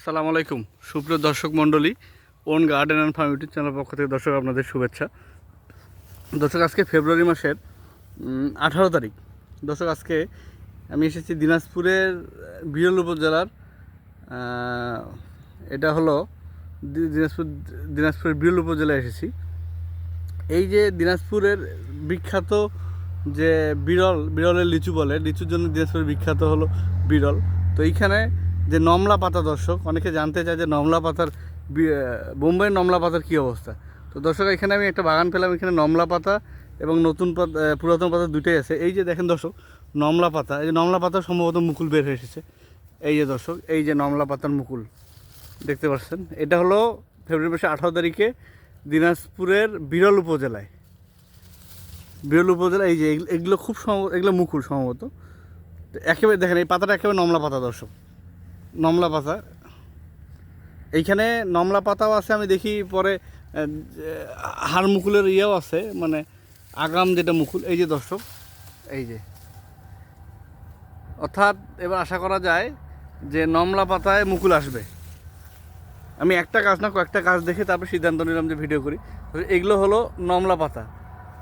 আসসালামু আলাইকুম। সুপ্রিয় দর্শক মণ্ডলী, own garden and farm YouTube channel পক্ষ থেকে দর্শক আপনাদের শুভেচ্ছা। দর্শক, আজকে ফেব্রুয়ারি মাসের আঠারো তারিখ। দর্শক, আজকে আমি এসেছি দিনাজপুরের বিরল উপজেলার এটা হলো দিনাজপুর, দিনাজপুরের বিরল উপজেলায় এসেছি। এই যে দিনাজপুরের বিখ্যাত যে বিরল, বিরলের লিচু বলে, লিচুর জন্য দিনাজপুরের বিখ্যাত হলো বিরল। তো এইখানে যে নমলা পাতা, দর্শক, অনেকে জানতে চায় যে নমলা পাতার বোম্বাইয়ের নমলা পাতার কী অবস্থা? তো দর্শক, এখানে আমি একটা বাগান পেলাম, এখানে নমলা পাতা এবং নতুন পাতা পুরাতন পাতা দুটোই আছে। এই যে দেখেন দর্শক, নমলা পাতা, এই যে নমলা পাতা সম্ভবত মুকুল বের হয়ে এসেছে। এই যে দর্শক, এই যে নমলা পাতার মুকুল, দেখতে পাচ্ছেন? এটা হলো ফেব্রুয়ারি মাসের আঠারো তারিখে দিনাজপুরের বিরল উপজেলায়। বিরল উপজেলা, এই যে এগুলো- খুব সম্ভব এগুলো মুকুল সম্ভবত। একেবারে দেখেন, এই পাতাটা একেবারে নমলা পাতা, দর্শক। নমলা পাতা। এইখানে নমলা পাতাও আছে, আমি দেখি পরে হাড় মুকুলের ইয়েও আছে মানে আগাম যেটা মুকুল, এই যে দর্শক, এই যে। অর্থাৎ এবার আশা করা যায় যে নমলা পাতায় মুকুল আসবে। আমি একটা গাছ না, কয়েকটা গাছ দেখে তারপর সিদ্ধান্ত নিলাম যে ভিডিও করি। এগুলো হলো নমলা পাতা।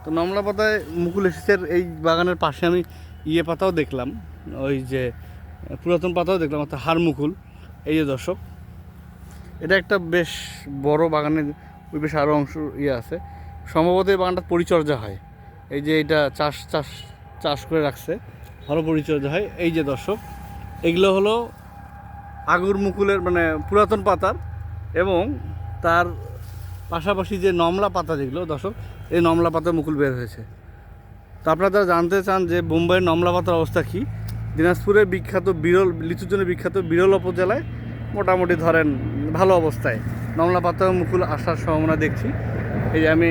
তো নমলা পাতায় মুকুল এসেছে এই বাগানের পাশে আমি ইয়ে পাতাও দেখলাম, ওই যে পুরাতন পাতাও দেখলাম, অর্থাৎ হাড় মুকুল এই যে দর্শক, এটা একটা বেশ বড় বাগানের ওই বেশ আরও অংশ ইয়ে আছে। সম্ভবত এই বাগানটা পরিচর্যা হয়। এই যে এটা চাষ চাষ চাষ করে রাখছে, ভালো পরিচর্যা হয়। এই যে দর্শক, এগুলো হলো আগুর মুকুলের মানে পুরাতন পাতার এবং তার পাশাপাশি যে নমলা পাতা যেগুলো, দর্শক, এই নমলা পাতার মুকুল বের হয়েছে। তো আপনারা জানতে চান যে বোম্বাইয়ের নমলা পাতার অবস্থা কী দিনাজপুরের বিখ্যাত বিরল, লিচুর জন্য বিখ্যাত বিরল উপজেলায় মোটামুটি ধরেন ভালো অবস্থায়। নমলা পাতা মুকুল আসার সম্ভাবনা দেখছি। এই যে আমি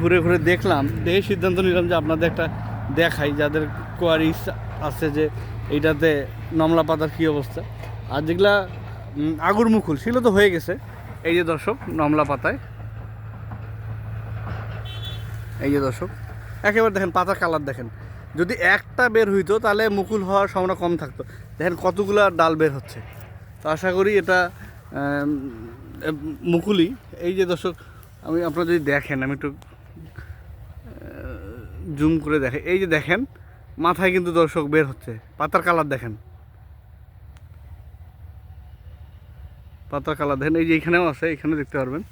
ঘুরে ঘুরে দেখলাম, দেখে সিদ্ধান্ত নিলাম যে আপনাদের একটা দেখাই, যাদের কোয়ারিস আছে যে এইটাতে নমলা পাতার কী অবস্থা। আর যেগুলা আগুর মুকুল, সেগুলো তো হয়ে গেছে। এই যে দর্শক নমলা পাতায়। এই যে দর্শক, একেবারে দেখেন, পাতার কালার দেখেন। যদি একটা বের হইতো, তাহলে মুকুল হওয়ার সম্ভাবনা কম থাকতো। দেখেন কতগুলো ডাল বের হচ্ছে। তো আশা করি এটা মুকুলই। এই যে দর্শক, আমি আপনারা যদি দেখেন, আমি একটু জুম করে দেখে এই যে দেখেন, মাথায় কিন্তু দর্শক বের হচ্ছে। পাতার কালার দেখেন। পাতার কালার দেখেন। এই যে এইখানেও আছে এখানে দেখতে পারবেন।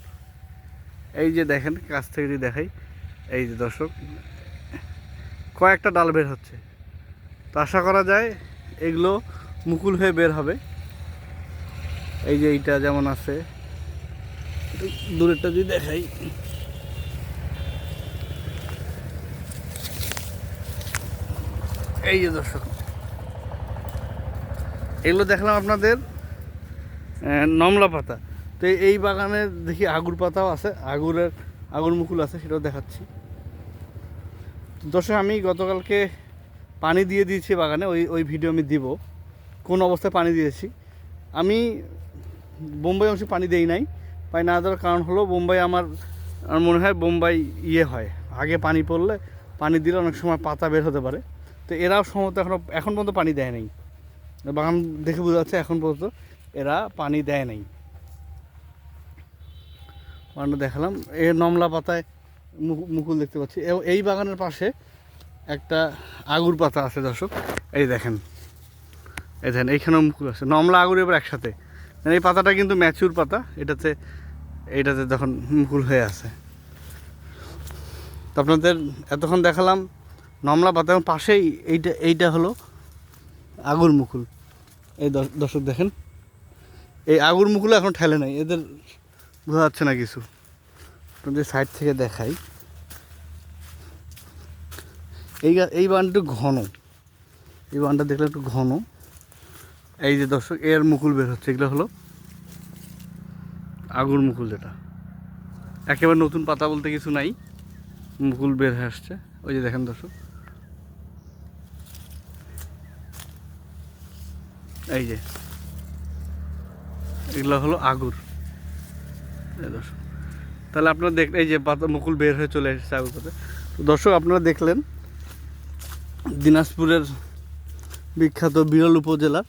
এই যে দেখেন, কাছ থেকে যদি দেখাই, এই যে দর্শক কয়েকটা ডাল বের হচ্ছে। তো আশা করা যায় এগুলো মুকুল হয়ে বের হবে। এই যে এইটা যেমন আছে, দূরেরটা যদি দেখাই। এই যে দর্শক, এগুলো দেখলাম আপনাদের নমলা পাতা। তো এই- বাগানে দেখি আগুর পাতাও আছে, আগুরের, আগুর মুকুল আছে, সেটাও দেখাচ্ছি। দর্শক, আমি গতকালকে পানি দিয়ে দিয়েছি বাগানে, ওই ওই ভিডিও আমি দিব। কোন অবস্থায় পানি দিয়েছি? আমি বোম্বাই অংশে পানি দেই নাই। পানি না দেওয়ার কারণ হলো বোম্বাই আমার আমার মনে হয় বোম্বাই ইয়ে হয়। আগে পানি পড়লে পানি দিলে অনেক সময় পাতা বের হতে পারে। তো এরাও সম্ভবত এখনও এখন পর্যন্ত পানি দেয় নাই। বাগান দেখে বোঝা যাচ্ছে এখন পর্যন্ত এরা পানি দেয় নাই। দেখালাম। এ নমলা পাতায় মুকুল দেখতে পাচ্ছি। এই বাগানের পাশে একটা আগুর পাতা আছে দর্শক। এই দেখেন। এই দেখেন, এইখানেও মুকুল আছে। নমলা আগুর এবার একসাথে। মানে এই পাতাটা কিন্তু ম্যাচুর পাতা। এটাতে, এইটাতে তখন মুকুল হয়ে আছে। তো আপনাদের এতক্ষণ দেখালাম নমলা পাতা এবং পাশেই এইটা এইটা হলো আগুর মুকুল। এই দর্শ- দর্শক দেখেন। এই আগুর মুকুল এখন ঠেলে নাই। এদের বোঝা যাচ্ছে না কিছু। আপনাদের সাইড থেকে দেখাই। এই এই বানটা একটু ঘন। এই বানটা দেখলে একটু ঘন। এই যে দর্শক, এর মুকুল বের হচ্ছে, এগুলো হলো আগুর মুকুল যেটা। একেবারে নতুন পাতা বলতে কিছু নাই, মুকুল বের হয়ে আসছে। ওই যে দেখেন দর্শক। এই যে, এগুলো হলো আগুর। দর্শক। তাহলে আপনারা দেখ এই যে পাতা মুকুল বের হয়ে চলে এসেছে আগুর পাতা তো দর্শক, আপনারা দেখলেন দিনাজপুরের বিখ্যাত বিরল উপজেলার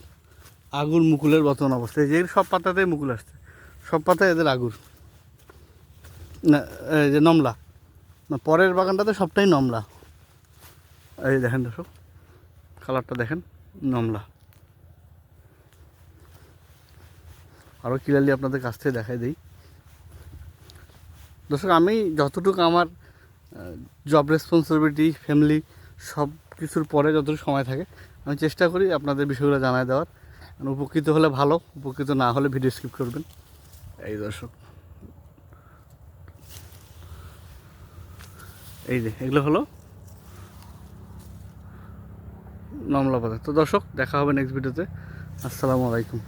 আগুর মুকুলের বর্তমান অবস্থা। এই যে সব পাতাতেই মুকুল আসছে। সব পাতায় এদের আগুর না, এই যে নমলা। না, পরের বাগানটাতে সবটাই নমলা। এই দেখেন দর্শক, কালারটা দেখেন, নমলা। আরও ক্লিয়ারলি আপনাদের কাছ থেকে দেখাই দিই। দর্শক আমি যতটুকু আমার জব রেসপন্সিবিলিটি ফ্যামিলি সব কিছুর পরে যতটুকু সময় থাকে আমি চেষ্টা করি আপনাদের বিষয়গুলো জানায় দেওয়ার। উপকৃত হলে ভালো উপকৃত না হলে ভিডিও স্কিপ করবেন। এই দর্শক। এই যে এগুলো হলো? নমলা পাতা তো দর্শক দেখা হবে নেক্সট ভিডিওতে আসসালামু আলাইকুম।